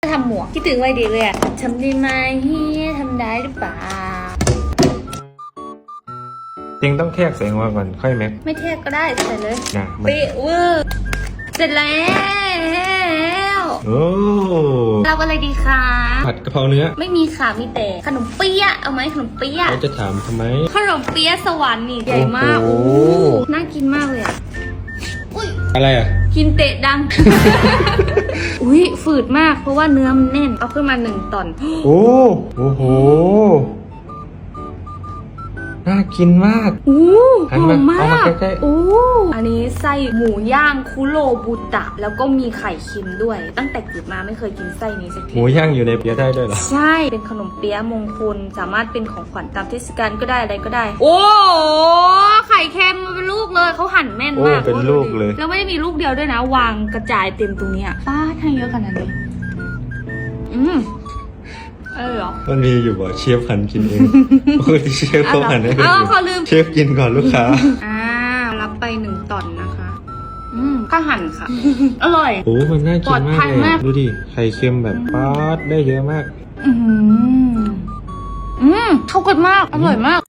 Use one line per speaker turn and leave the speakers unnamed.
ทำหมวกคิดถึงวัยเด็กเลยอะทำได้ไหมเฮียทำได้หรือเปล่า
จริงต้องแทรกแสงมาก่อนค่อยแม็ก
ไม่เทศก็ได้ใส่เลย
นะมัน
เป๊ะเวอร์เสร็จแล้ว
โอ้
รับอะไรดีคะ
ผัดกะเพราเนื้อ
ไม่มีค่ะมีแต่ขนมเปี๊ยะเอาไหมขนมเปี๊ยะ
เราจะถามทำไม
ขนมเปี๊ยะสวรรค์นี่ใหญ่มาก
โอ้
โอ้
โห
น่ากินมากเลยอะอุ้ย
อะไรอะ
กินเตะดัง อุ้ยฝืดมากเพราะว่าเนื้อมันแน่น เอาขึ้นมาหนึ่งตอน
โอ้โอ้โห น่ากินมาก
อู้ห
หัน
อ
มาม
มา
เอามากใกล้ๆ
อู้อันนี้ไส้หมูย่างคุโรบุตะ แล้วก็มีไข่เค็มด้วย ตั้งแต่เกิดมาไม่เคยกินไส้นี้สัก
ห
ที
มูย่างอยู่ในเปียะได้ด้วยเหรอ
ใช่ เป็นขนมเปี๊ยะมงคล สามารถเป็นของขวัญตามเทศกาลก็ได้อะไรก็ได้ โอ้ไข่เค็ม หั่นแม่น
โอ้
มาก
เป็นลูกเลย
แล้วไม่ได้มีลูกเดียวด้วยนะ วางกระจายเต็มตรงเนี้ยป้าทำเยอะขนาดนี้ อืมเออเหรอ
มันมีอยู่บ่เชฟหั่นกินเองปกติเชฟเขาหั่นให้คน
เอา
อื่น
เขาลืม
เชฟกินก่อนลูกค้า
อ่า รับไปหนึ่งตอนนะคะ อืมข้าหั่นค่ะ อร่อย
โอ้ มันน่ากินมาก
ปลอดภัย
เลย
มาก
ดูดิ ไข่เค็มแบบป๊าดได้เยอะมาก
อืมอืมเข้ากันมาก อร่อยมาก